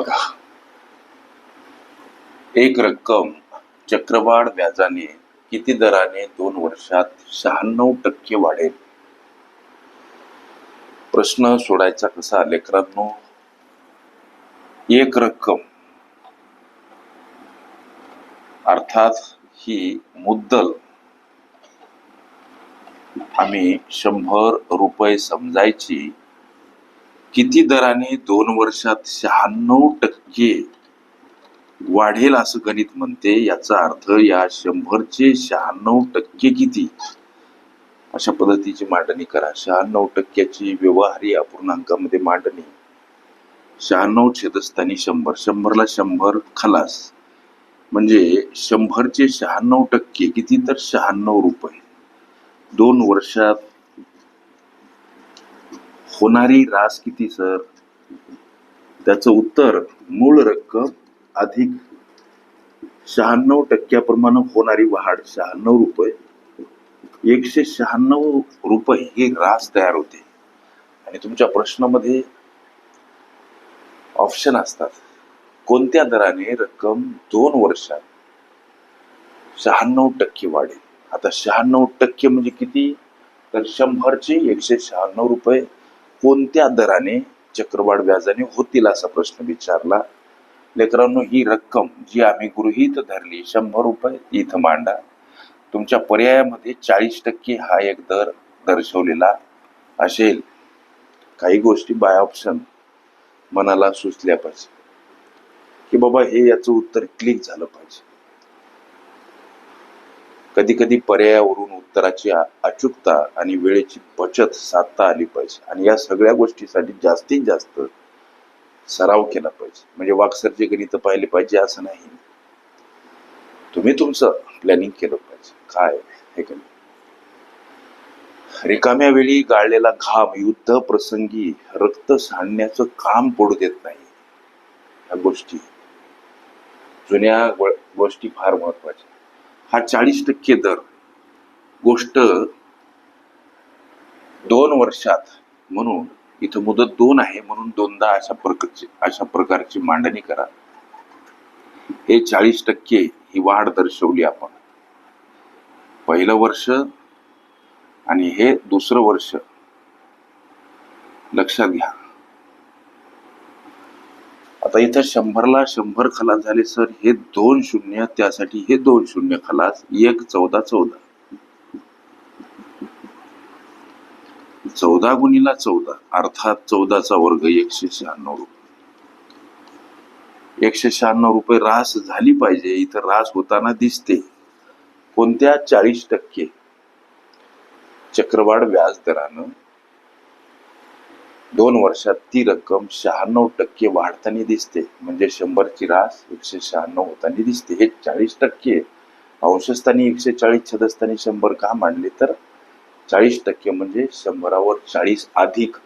बघा. एक रक्कम चक्रवाढ व्याजाने किती दराने दोन वर्षात शहाण्णव टक्के वाढेल? प्रश्न सोडायचा कसा लेकरांनो? एक रक्कम. अर्थात ही मुद्दल. आम्ही शंभर रुपये समजायची किती दराने दोन वर्षात शहाण्णव टक्के वाढेल असं गणित म्हणते याचा अर्थ या शंभरचे शहाण्णव टक्के किती? अशा पद्धतीची मांडणी करा. शहाण्णव टक्क्याची व्यवहारी अपूर्णांकामध्ये मांडणी. शहाण्णव छेदस्थानी शंभर. शंभरला शंभर खलास. म्हणजे शंभरचे शहाण्णव टक्के किती तर शहाण्णव रुपये. दोन वर्षात होणारी रास किती सर? त्याचं उत्तर मूळ रक्कम अधिक शहाण्णव टक्क्याप्रमाणे होणारी वाढ शहाण्णव रुपये. एकशे शहाण्णव रुपये ही रास तयार होते. आणि तुमच्या प्रश्नामध्ये ऑप्शन असतात. कोणत्या दराने रक्कम दोन वर्षात शहाण्णव टक्के वाढेल? आता शहाण्णव टक्के म्हणजे किती? तर शंभरचे एकशे शहाण्णव रुपये. कोणत्या दराने चक्रवाढ व्याजाने होतील असा प्रश्न विचारला? लेकरांनो ही रक्कम जी आम्ही गृहीत धरली शंभर रुपये इथं मांडा. तुमच्या पर्यायामध्ये चाळीस टक्के हा एक दर दर्शवलेला असेल. काही गोष्टी बाय ऑप्शन मनाला सुचल्या पाहिजे. की बाबा हे याचं उत्तर क्लिक झालं पाहिजे. कधी कधी पर्यायावरून उत्तराची अचूकता आणि वेळेची बचत साधता आली पाहिजे. आणि या सगळ्या गोष्टीसाठी जास्तीत जास्त सराव केला पाहिजे. म्हणजे वाक्सरचे गणित पाहिले पाहिजे असं नाही. तुम्ही तुमचं प्लॅनिंग केलं पाहिजे. काय हे रिकाम्या वेळी गाळलेला घाम युद्ध प्रसंगी रक्त सांडण्याचं काम पडू देत नाही. ह्या गोष्टी. जुन्या गोष्टी फार महत्त्वाच्या. हा चाळीस टक्के दर. गोष्ट दोन वर्षात म्हणून इथं मुदत दोन आहे म्हणून दोनदा अशा प्रकारची अशा प्रकारची मांडणी करा. हे चाळीस टक्के ही वाढ दर्शवली आपण. पहिलं वर्ष आणि हे दुसरं वर्ष लक्षात घ्या. आता इथं शंभरला शंभर खलास झाले सर. हे दोन शून्य त्यासाठी हे दोन शून्य खलास एक चौदा चौदा. चौदा गुणीला चौदा अर्थात चौदाचा वर्ग एकशे शहाण्णव रुपये. एकशे शहाण्णव रुपये रास झाली पाहिजे. इथं रास होताना दिसते. कोणत्या चाळीस टक्के? चक्रवाढ व्याज दरानं दोन वर्षात ती रक्कम शहाण्णव टक्के वाढताना दिसते. म्हणजे शंभरची रास एकशे शहाण्णव होताना दिसते. हे चाळीस टक्के अंशस्थानी एकशे चाळीस छदस्थानी शंभर का मांडले तर? चाळीस टक्के म्हणजे शंभरावर चाळीस अधिक.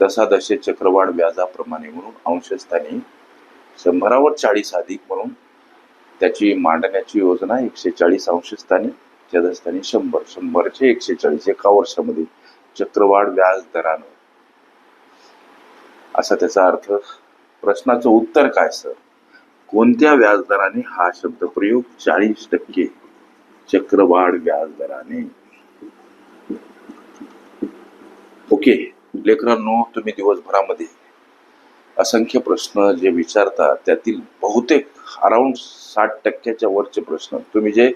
दशादशे चक्रवाढ व्याजाप्रमाणे म्हणून अंशस्थानी शंभरावर चाळीस अधिक म्हणून त्याची मांडण्याची योजना एकशे चाळीस अंशस्थानी छदस्थानी शंभर. शंभरचे एकशे चाळीस एका वर्षामध्ये. चक्रवाढ व्याज दरानं. असा त्याचा अर्थ प्रश्नाचं उत्तर काय सर? कोणत्या व्याजदराने हा शब्द प्रयोग चाळीस टक्के चक्रवाढ व्याज दराने? ओके लेकरांनो तुम्ही दिवसभरामध्ये असंख्य प्रश्न जे विचारता त्यातील बहुतेक अराउंड साठ टक्क्याच्या वरचे प्रश्न तुम्ही जे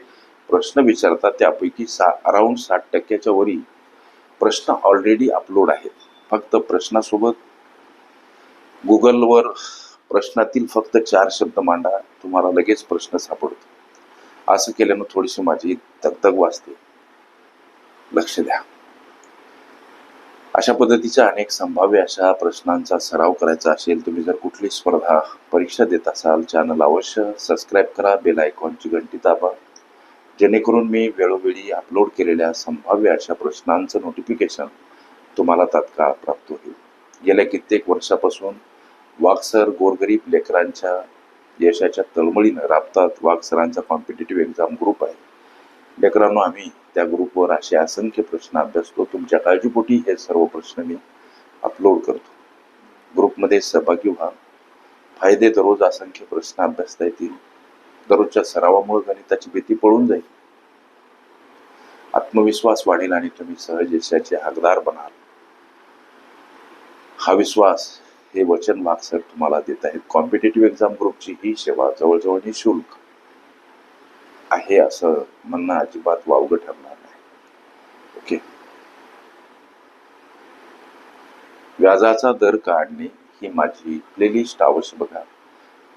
प्रश्न विचारता त्यापैकी सा अराउंड साठ टक्क्याच्या वरी प्रश्न ऑलरेडी अपलोड आहेत. फक्त प्रश्नासोबत गुगलवर प्रश्नातील फक्त चार शब्द मांडा तुम्हाला लगेच प्रश्न सापडतो. असं केल्यानं थोडीशी माझी तगतग वाचते. लक्ष द्या. अशा पद्धतीच्या अनेक संभाव्य अशा प्रश्नांचा सराव करायचा असेल तुम्ही जर कुठली स्पर्धा परीक्षा देत असाल चॅनल अवश्य सबस्क्राईब करा बेल आयकॉनची घंटी दाबा. जेणेकरून मी वेळोवेळी अपलोड केलेल्या संभाव्य अशा प्रश्नांचं नोटिफिकेशन तुम्हाला तात्काळ प्राप्त होईल. गेल्या कित्येक वर्षापासून वाक्सर गोरगरीब लेकरांच्या यशाच्या तळमळीनं राबतात. वाक्सरांचा कॉम्पिटेटिव्ह एक्झाम ग्रुप आहे. लेकरांनो आम्ही त्या ग्रुपवर असे असंख्य प्रश्न अभ्यासतो. तुमच्या काळजीपोटी हे सर्व प्रश्न मी अपलोड करतो. ग्रुपमध्ये सहभागी व्हा. फायदे दररोज असंख्य प्रश्न अभ्यासता येतील. दररोजच्या सरावामुळे गणिताची भीती पळून जाईल. आत्मविश्वास वाढेल आणि तुम्ही सहज यशाचे हकदार बनाल. हा विश्वास हे वचन वाघ सर तुम्हाला देत आहेत. कॉम्पिटेटिव्ह एक्झाम ग्रुपची ही सेवा जवळजवळ निशुल्क आहे असं म्हणणं अजिबात वावगं ठरणार नाही. ओके? व्याजाचा दर काढणे ही माझी प्लेलिस्ट अवश्य बघा